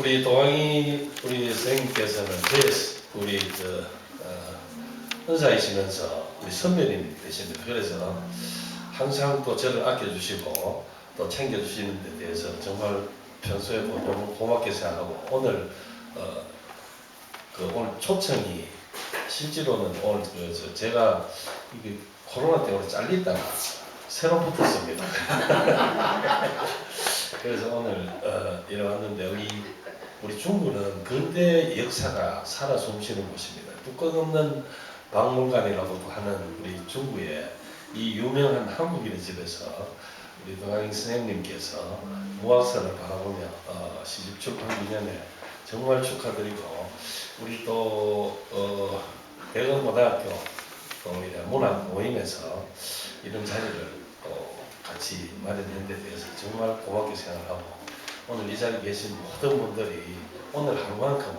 우리 도왕이 우리 선생님께서는 제 우리 그 어, 은사이시면서 우리 선배님 되십니다. 그래서 항상 또 저를 아껴주시고 또 챙겨주시는 데 대해서 정말 평소에 도 너무 고맙게 생각하고 오늘 어, 그 오늘 초청이 실제로는 오늘 그 저- 제가 이게 코로나 때문에 잘리다가 새로 붙었습니다. 그래서 오늘 어, 왔는데 여기 우리 중구는 근대 역사가 살아 숨쉬는 곳입니다. 뚜껑 없는 박물관이라고도 하는 우리 중구에 이 유명한 한국인의 집에서 우리 동아인 선생님께서 무학사를 바라보며 어, 시집 출판 기념에 정말 축하드리고 우리 또 어, 대건고등학교 또 우리 문학 모임에서 이런 자리를 또 같이 마련한 데 대해서 정말 고맙게 생각하고 오늘 이 자리에 계신 모든 분들이 오늘 하루만큼은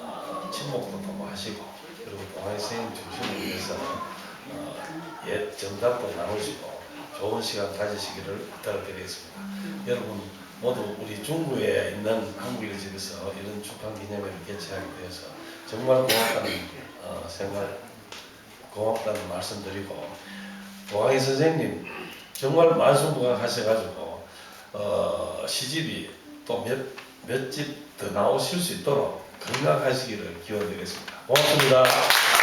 어, 친목도 도모하시고 그리고 동아인 선생님 중심으로 해서 어, 옛 정답도 나누시고 좋은 시간 가지시기를 부탁드리겠습니다. 여러분 모두 우리 중구에 있는 한국인 집에서 이런 출판 기념회를 개최하게 되어서 정말 고맙다는 어, 생각 고맙다는 말씀드리고 도항이 선생님 정말 만수무강하셔가지고 어, 시집이 또 몇 몇 집 더 나오실 수 있도록 건강하시기를 기원드리겠습니다. 고맙습니다.